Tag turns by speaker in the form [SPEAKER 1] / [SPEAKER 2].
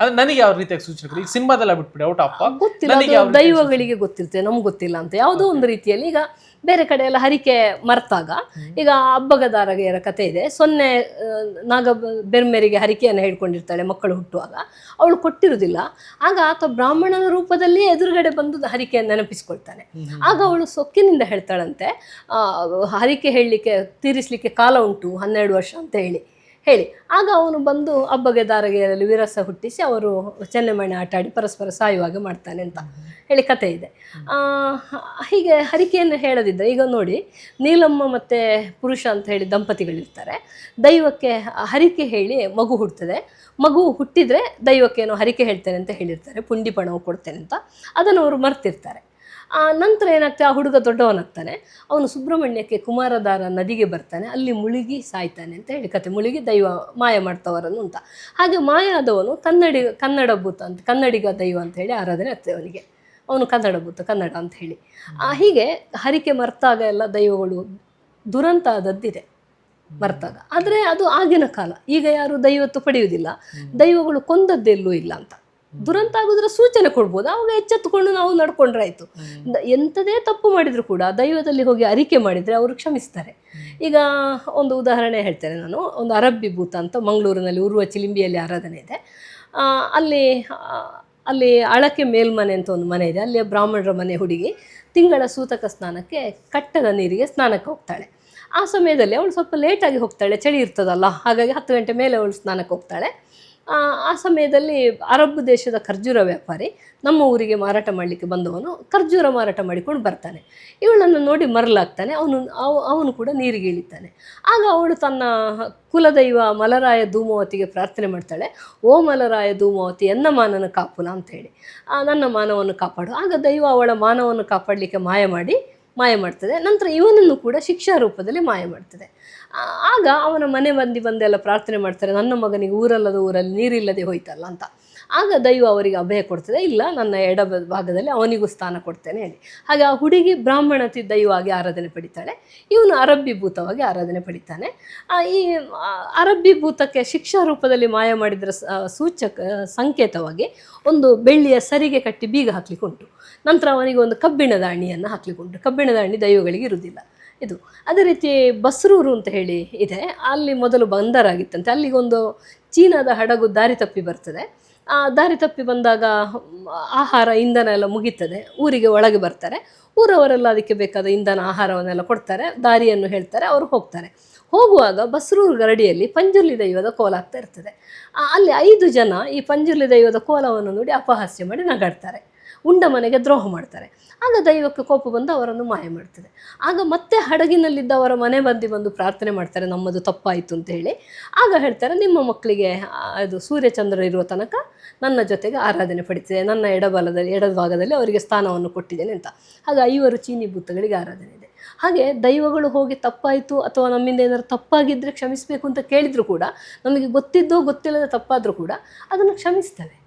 [SPEAKER 1] ಅದು ನನಗೆ ಯಾವ ರೀತಿಯಾಗಿ ಸೂಚನೆ ಈಗ ಸಿನಿಮಾದೆಲ್ಲ ಬಿಟ್ಬಿಡಿ ಔಟ್ ಆಫ್
[SPEAKER 2] ಗೊತ್ತಿಲ್ಲ ದೈವಗಳಿಗೆ ಗೊತ್ತಿರ್ತೇವೆ ನಮ್ಗೆ ಗೊತ್ತಿಲ್ಲ ಅಂತ. ಯಾವುದೋ ಒಂದು ರೀತಿಯಲ್ಲಿ ಈಗ ಬೇರೆ ಕಡೆ ಎಲ್ಲ ಹರಿಕೆ ಮರ್ತಾಗ ಈಗ ಅಬ್ಬಗದಾರಗೆಯರ ಕತೆ ಇದೆ. ಸೊನ್ನೆ ನಾಗ ಬೆರ್ಮೆರಿಗೆ ಹರಿಕೆಯನ್ನು ಹೇಳ್ಕೊಂಡಿರ್ತಾಳೆ ಮಕ್ಕಳು ಹುಟ್ಟುವಾಗ. ಅವಳು ಕೊಟ್ಟಿರುವುದಿಲ್ಲ ಆಗ ಆತ ಬ್ರಾಹ್ಮಣನ ರೂಪದಲ್ಲಿ ಎದುರುಗಡೆ ಬಂದು ಹರಿಕೆಯನ್ನು ನೆನಪಿಸ್ಕೊಳ್ತಾನೆ. ಆಗ ಅವಳು ಸೊಕ್ಕಿನಿಂದ ಹೇಳ್ತಾಳಂತೆ ಆ, ಹರಿಕೆ ಹೇಳಲಿಕ್ಕೆ ತೀರಿಸಲಿಕ್ಕೆ ಕಾಲ ಉಂಟು ಹನ್ನೆರಡು ವರ್ಷ ಅಂತ ಹೇಳಿ. ಹೇಳಿ. ಆಗ ಅವನು ಬಂದು ಹಬ್ಬಗೆ ದಾರಗೆಯಲ್ಲಿ ವಿರಸ ಹುಟ್ಟಿಸಿ ಅವರು ಚೆನ್ನೆಮಣೆ ಆಟ ಆಡಿ ಪರಸ್ಪರ ಸಾಯುವಾಗ ಮಾಡ್ತಾನೆ ಅಂತ ಹೇಳಿ ಕತೆ ಇದೆ. ಹೀಗೆ ಹರಿಕೆಯನ್ನು ಹೇಳದಿದ್ದರೆ ಈಗ ನೋಡಿ, ನೀಲಮ್ಮ ಮತ್ತು ಪುರುಷ ಅಂತ ಹೇಳಿ ದಂಪತಿಗಳಿರ್ತಾರೆ. ದೈವಕ್ಕೆ ಹರಿಕೆ ಹೇಳಿ ಮಗು ಹುಡ್ತದೆ ಮಗು ಹುಟ್ಟಿದರೆ ದೈವಕ್ಕೇನು ಹರಿಕೆ ಹೇಳ್ತೇನೆ ಅಂತ ಹೇಳಿರ್ತಾರೆ, ಪುಂಡಿ ಪಣವು ಕೊಡ್ತೇನೆ ಅಂತ. ಅದನ್ನು ಅವರು ಮರ್ತಿರ್ತಾರೆ. ನಂತರ ಏನಾಗ್ತದೆ? ಆ ಹುಡುಗ ದೊಡ್ಡವನಾಗ್ತಾನೆ ಅವನು ಸುಬ್ರಹ್ಮಣ್ಯಕ್ಕೆ ಕುಮಾರಧಾರ ನದಿಗೆ ಬರ್ತಾನೆ. ಅಲ್ಲಿ ಮುಳುಗಿ ಸಾಯ್ತಾನೆ ಅಂತ ಹೇಳಿ ಕತೆ. ಮುಳುಗಿ ದೈವ ಮಾಯ ಮಾಡ್ತವರನ್ನು ಅಂತ. ಹಾಗೆ ಮಾಯ ಆದವನು ಕನ್ನಡಿ ಕನ್ನಡ ಭೂತ ಅಂತ ಕನ್ನಡಿಗ ದೈವ ಅಂತ ಹೇಳಿ ಆರಾಧನೆ ಆಗ್ತದೆ ಅವನಿಗೆ. ಅವನು ಕನ್ನಡ ಭೂತ ಕನ್ನಡ ಅಂತ ಹೇಳಿ. ಆ, ಹೀಗೆ ಹರಿಕೆ ಮರ್ತಾಗ ಎಲ್ಲ ದೈವಗಳು ದುರಂತ ಆದದ್ದಿದೆ ಮರ್ತಾಗ. ಆದರೆ ಅದು ಆಗಿನ ಕಾಲ. ಈಗ ಯಾರು ದೈವತ್ತು ಪಡೆಯುವುದಿಲ್ಲ. ದೈವಗಳು ಕೊಂದದ್ದೆಲ್ಲೂ ಇಲ್ಲ ಅಂತ. ದುರಂತ ಆಗೋದ್ರ ಸೂಚನೆ ಕೊಡ್ಬೋದು. ಅವಾಗ ಎಚ್ಚೆತ್ತುಕೊಂಡು ನಾವು ನಡ್ಕೊಂಡ್ರೆ ಆಯ್ತು. ಎಂಥದೇ ತಪ್ಪು ಮಾಡಿದ್ರು ಕೂಡ ದೈವದಲ್ಲಿ ಹೋಗಿ ಅರಿಕೆ ಮಾಡಿದರೆ ಅವರು ಕ್ಷಮಿಸ್ತಾರೆ. ಈಗ ಒಂದು ಉದಾಹರಣೆ ಹೇಳ್ತೇನೆ ನಾನು. ಒಂದು ಅರಬ್ಬಿ ಭೂತ ಅಂತ ಮಂಗಳೂರಿನಲ್ಲಿ ಉರುವ ಚಿಲಿಂಬಿಯಲ್ಲಿ ಆರಾಧನೆ ಇದೆ. ಅಲ್ಲಿ ಅಲ್ಲಿ ಅಳಕೆ ಮೇಲ್ಮನೆ ಅಂತ ಒಂದು ಮನೆ ಇದೆ. ಅಲ್ಲಿ ಬ್ರಾಹ್ಮಣರ ಮನೆ ಹುಡುಗಿ ತಿಂಗಳ ಸೂತಕ ಸ್ನಾನಕ್ಕೆ ಕಟ್ಟದ ನೀರಿಗೆ ಸ್ನಾನಕ್ಕೆ ಹೋಗ್ತಾಳೆ. ಆ ಸಮಯದಲ್ಲಿ ಅವಳು ಸ್ವಲ್ಪ ಲೇಟಾಗಿ ಹೋಗ್ತಾಳೆ. ಚಳಿ ಇರ್ತದಲ್ಲ. ಹಾಗಾಗಿ ಹತ್ತು ಗಂಟೆ ಮೇಲೆ ಅವಳು ಸ್ನಾನಕ್ಕೆ ಹೋಗ್ತಾಳೆ. ಆ, ಸಮಯದಲ್ಲಿ ಅರಬ್ ದೇಶದ ಖರ್ಜೂರ ವ್ಯಾಪಾರಿ ನಮ್ಮ ಊರಿಗೆ ಮಾರಾಟ ಮಾಡಲಿಕ್ಕೆ ಬಂದವನು ಖರ್ಜೂರ ಮಾರಾಟ ಮಾಡಿಕೊಂಡು ಬರ್ತಾನೆ. ಇವಳನ್ನು ನೋಡಿ ಮರಲಾಗ್ತಾನೆ ಅವನು ಅವ- ಅವನು ಕೂಡ ನೀರಿಗೆ ಇಳಿತಾನೆ. ಆಗ ಅವಳು ತನ್ನ ಕುಲದೈವ ಮಲರಾಯ ಧೂಮವತಿಗೆ ಪ್ರಾರ್ಥನೆ ಮಾಡ್ತಾಳೆ. ಓ ಮಲರಾಯ ಧೂಮವತಿ ಎನ್ನ ಮಾನನ ಕಾಪುಲ ಹೇಳಿ. ನನ್ನ ಮಾನವನ್ನು ಕಾಪಾಡು. ಆಗ ದೈವ ಅವಳ ಮಾನವನ್ನು ಕಾಪಾಡಲಿಕ್ಕೆ ಮಾಯ ಮಾಡಿ ಮಾಯ ಮಾಡ್ತದೆ. ನಂತರ ಇವನನ್ನು ಕೂಡ ಶಿಕ್ಷಾ ರೂಪದಲ್ಲಿ ಮಾಯ ಮಾಡ್ತದೆ. ಆಗ ಅವನ ಮನೆ ಮಂದಿ ಬಂದೆಲ್ಲ ಪ್ರಾರ್ಥನೆ ಮಾಡ್ತಾರೆ, ನನ್ನ ಮಗನಿಗೆ ಊರಲ್ಲದ ಊರಲ್ಲಿ ನೀರಿಲ್ಲದೆ ಹೋಯ್ತಲ್ಲ ಅಂತ. ಆಗ ದೈವ ಅವರಿಗೆ ಅಭಯ ಕೊಡ್ತದೆ, ಇಲ್ಲ ನನ್ನ ಎಡ ಭಾಗದಲ್ಲಿ ಅವನಿಗೂ ಸ್ಥಾನ ಕೊಡ್ತೇನೆ ಹೇಳಿ. ಹಾಗೆ ಆ ಹುಡುಗಿ ಬ್ರಾಹ್ಮಣತಿ ದೈವವಾಗಿ ಆರಾಧನೆ ಪಡಿತಾಳೆ, ಇವನು ಅರಬ್ಬಿ ಭೂತವಾಗಿ ಆರಾಧನೆ ಪಡಿತಾನೆ. ಈ ಅರಬ್ಬಿ ಭೂತಕ್ಕೆ ಶಿಕ್ಷಾ ರೂಪದಲ್ಲಿ ಮಾಯ ಮಾಡಿದ್ರ ಸೂಚಕ, ಸಂಕೇತವಾಗಿ ಒಂದು ಬೆಳ್ಳಿಯ ಸರಿಗೆ ಕಟ್ಟಿ ಬೀಗ ಹಾಕ್ಲಿಕ್ಕೆ ಉಂಟು ನಂತರ ಅವನಿಗೆ ಒಂದು ಕಬ್ಬಿಣದ ಅಣಿಯನ್ನು ಹಾಕ್ಲಿಕ್ಕೆ ಉಂಟು ಕಬ್ಬಿಣದ ಅಣಿ ದೈವಗಳಿಗೆ ಇರುವುದಿಲ್ಲ. ಇದು. ಅದೇ ರೀತಿ ಬಸ್ರೂರು ಅಂತ ಹೇಳಿ ಇದೆ. ಅಲ್ಲಿ ಮೊದಲು ಬಂದರಾಗಿತ್ತಂತೆ. ಅಲ್ಲಿಗೊಂದು ಚೀನಾದ ಹಡಗು ದಾರಿ ತಪ್ಪಿ ಬರ್ತದೆ. ಆ ದಾರಿ ತಪ್ಪಿ ಬಂದಾಗ ಆಹಾರ, ಇಂಧನ ಎಲ್ಲ ಮುಗೀತದೆ. ಊರಿಗೆ ಒಳಗೆ ಬರ್ತಾರೆ. ಊರವರೆಲ್ಲ ಅದಕ್ಕೆ ಬೇಕಾದ ಇಂಧನ, ಆಹಾರವನ್ನೆಲ್ಲ ಕೊಡ್ತಾರೆ. ದಾರಿಯನ್ನು ಹೇಳ್ತಾರೆ, ಅವರು ಹೋಗ್ತಾರೆ. ಹೋಗುವಾಗ ಬಸ್ರೂರು ಗರಡಿಯಲ್ಲಿ ಪಂಜುರ್ಲಿ ದೈವದ ಕೋಲ ಆಗ್ತಾ ಇರ್ತದೆ. ಅಲ್ಲಿ ಐದು ಜನ ಈ ಪಂಜುರ್ಲಿ ದೈವದ ಕೋಲವನ್ನು ನೋಡಿ ಅಪಹಾಸ್ಯ ಮಾಡಿ ನಗಾಡ್ತಾರೆ. ಉಂಡ ಮನೆಗೆ ದ್ರೋಹ ಮಾಡ್ತಾರೆ. ಆಗ ದೈವಕ್ಕೆ ಕೋಪ ಬಂದು ಅವರನ್ನು ಮಾಯ ಮಾಡ್ತದೆ. ಆಗ ಮತ್ತೆ ಹಡಗಿನಲ್ಲಿದ್ದ ಅವರ ಮನೆ ಬಂದು ಬಂದು ಪ್ರಾರ್ಥನೆ ಮಾಡ್ತಾರೆ, ನಮ್ಮದು ತಪ್ಪಾಯಿತು ಅಂತ ಹೇಳಿ. ಆಗ ಹೇಳ್ತಾರೆ, ನಿಮ್ಮ ಮಕ್ಕಳಿಗೆ ಅದು ಸೂರ್ಯಚಂದ್ರ ಇರುವ ತನಕ ನನ್ನ ಜೊತೆಗೆ ಆರಾಧನೆ ಪಡಿತಿದೆ. ನನ್ನ ಎಡಬಲದಲ್ಲಿ, ಎಡಭಾಗದಲ್ಲಿ ಅವರಿಗೆ ಸ್ಥಾನವನ್ನು ಕೊಟ್ಟಿದ್ದೇನೆ ಅಂತ. ಹಾಗೆ ಐವರು ಚೀನಿ ಭೂತಗಳಿಗೆ ಆರಾಧನೆ ಇದೆ. ಹಾಗೆ ದೈವಗಳು ಹೋಗಿ ತಪ್ಪಾಯಿತು ಅಥವಾ ನಮ್ಮಿಂದ ಏನಾದ್ರು ತಪ್ಪಾಗಿದ್ದರೆ ಕ್ಷಮಿಸಬೇಕು ಅಂತ ಕೇಳಿದರೂ ಕೂಡ, ನಮಗೆ ಗೊತ್ತಿದ್ದೋ ಗೊತ್ತಿಲ್ಲದ ತಪ್ಪಾದರೂ ಕೂಡ ಅದನ್ನು ಕ್ಷಮಿಸ್ತವೆ.